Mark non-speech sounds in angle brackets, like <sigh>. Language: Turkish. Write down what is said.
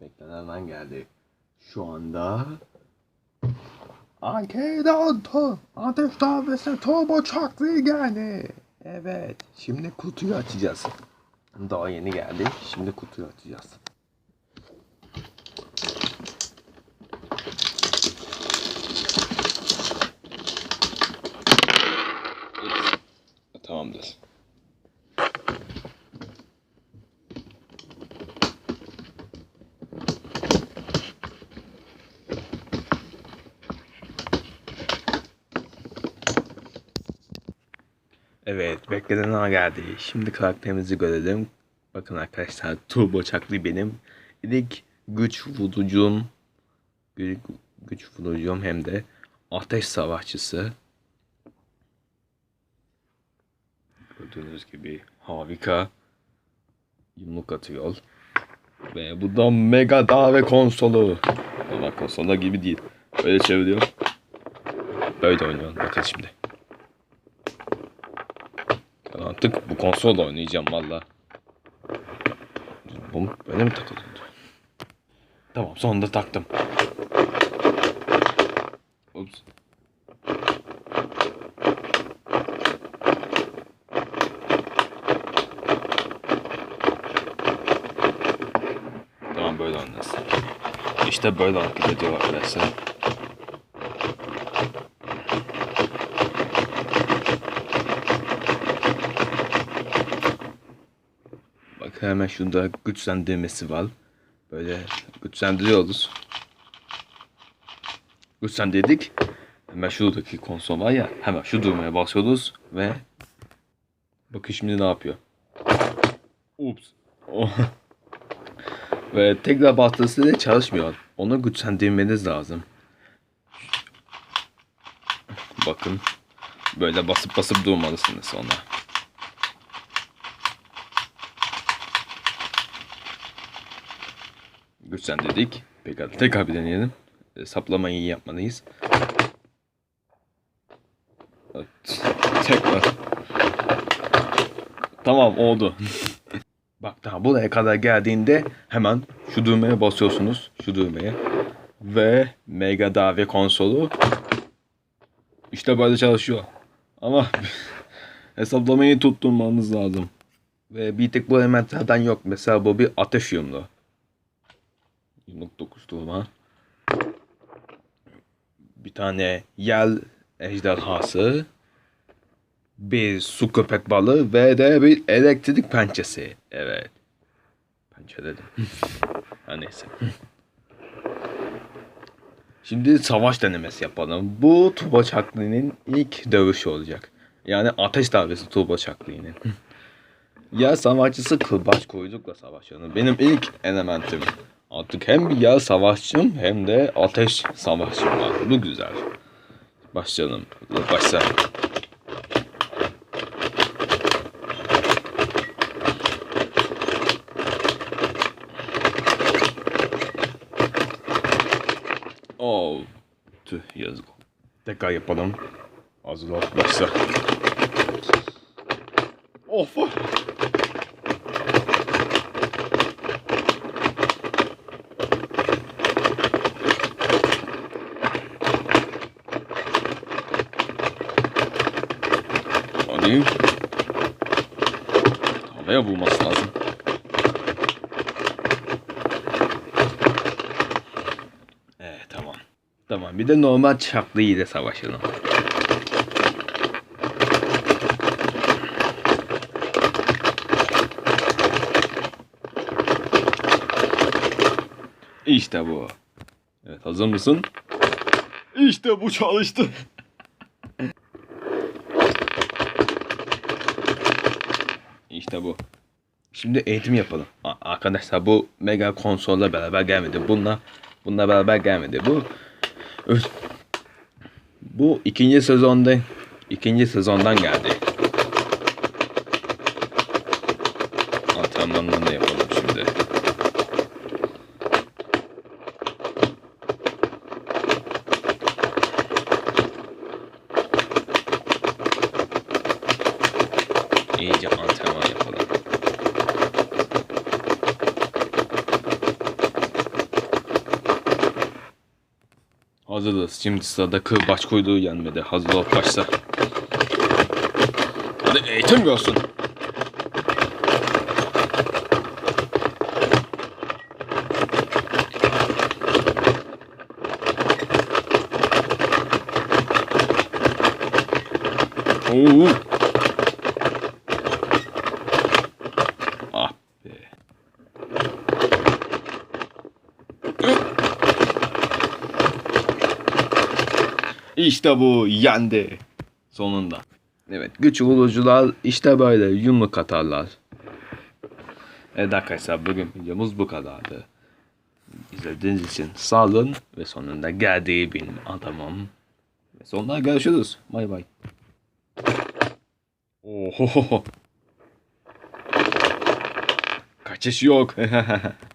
beklenen an geldi. Şu anda Arcade Auto Ateş Davesi Turbo Çaklı geldi. Evet, şimdi kutuyu açacağız. Daha yeni geldi. Şimdi kutuyu açacağız. Tamamdır. Evet, beklenen an geldi. Şimdi karakterimizi görelim. Bakın arkadaşlar, Turbo Çaklı benim. İlk güç vurucum, gü- güç vurucum hem de ateş savaşçısı. Gördüğünüz gibi harika yumruk atıyor. Ve bu da Mega Dave konsolu. Ama konsola gibi değil. Böyle çeviriyor. Böyle oynuyor. Bakın şimdi. Ben artık bu konsolla oynayacağım valla. Bu mi takılıyordu? Tamam sonunda taktım. Ups. Tamam böyle oynasın. İşte böyle hareket ediyor arkadaşlar. Bak hemen şunda güçlendirmesi var. Böyle güçlendiriyoruz. Güçlendirdik. Hemen şuradaki konsol var ya. Hemen şu düğmeye basıyoruz ve bakın şimdi ne yapıyor. Ups. <laughs> Ve tekrar bastığında çalışmıyor. Onu güçlendirmeniz lazım. Bakın. Böyle basıp basıp durmalısınız sonra. Güçlendirdik. Pekala tekrar bir deneyelim. E, Saplamayı iyi yapmalıyız. Evet, Tekrar. Tamam oldu. <laughs> Bak daha buraya kadar geldiğinde hemen şu düğmeye basıyorsunuz. Şu düğmeye. Ve Mega Dave konsolu işte böyle çalışıyor. Ama <laughs> hesaplamayı tutturmanız lazım. Ve bir tek bu elementlerden yok. Mesela bu bir ateş yumruğu. Yumruk dokuşturma. Bir tane yel ejderhası. Bir su köpek balığı ve de bir elektrik pençesi. Evet. Pençe dedim. <laughs> ha neyse. Şimdi savaş denemesi yapalım. Bu Tuba Çaklı'nın ilk dövüşü olacak. Yani ateş darbesi Tuba Çaklı'nın. ya savaşçısı kılbaç kuyrukla savaşıyor. Benim ilk elementim. Artık hem bir yağ savaşçım hem de ateş savaşçım var. Bu güzel. Başlayalım. Başla. Oh. Tüh yazık. Tekrar yapalım. Hazır ol. Başla. Of. Hadi. Havaya vurması lazım. Evet tamam. Tamam bir de normal çaklı ile savaşalım. İşte bu. Evet hazır mısın? İşte bu çalıştı. İşte bu. Şimdi eğitim yapalım. Arkadaşlar bu mega konsolla beraber gelmedi. Bununla bununla beraber gelmedi. Bu bu ikinci sezonda ikinci sezondan geldi. Antrenmanlarını yapalım şimdi. iyice antrenman yapalım. Hazırız. Şimdi sırada kırbaç kuyruğu yenmedi. Hazır ol başla. Hadi eğitim görsün. Oo. İşte bu yendi. Sonunda. Evet güç bulucular işte böyle yumruk atarlar. Evet arkadaşlar bugün videomuz bu kadardı. İzlediğiniz için sağ olun ve sonunda geldiği benim adamım. Ve sonunda görüşürüz. Bay bay. Oho. Kaçış yok. <laughs>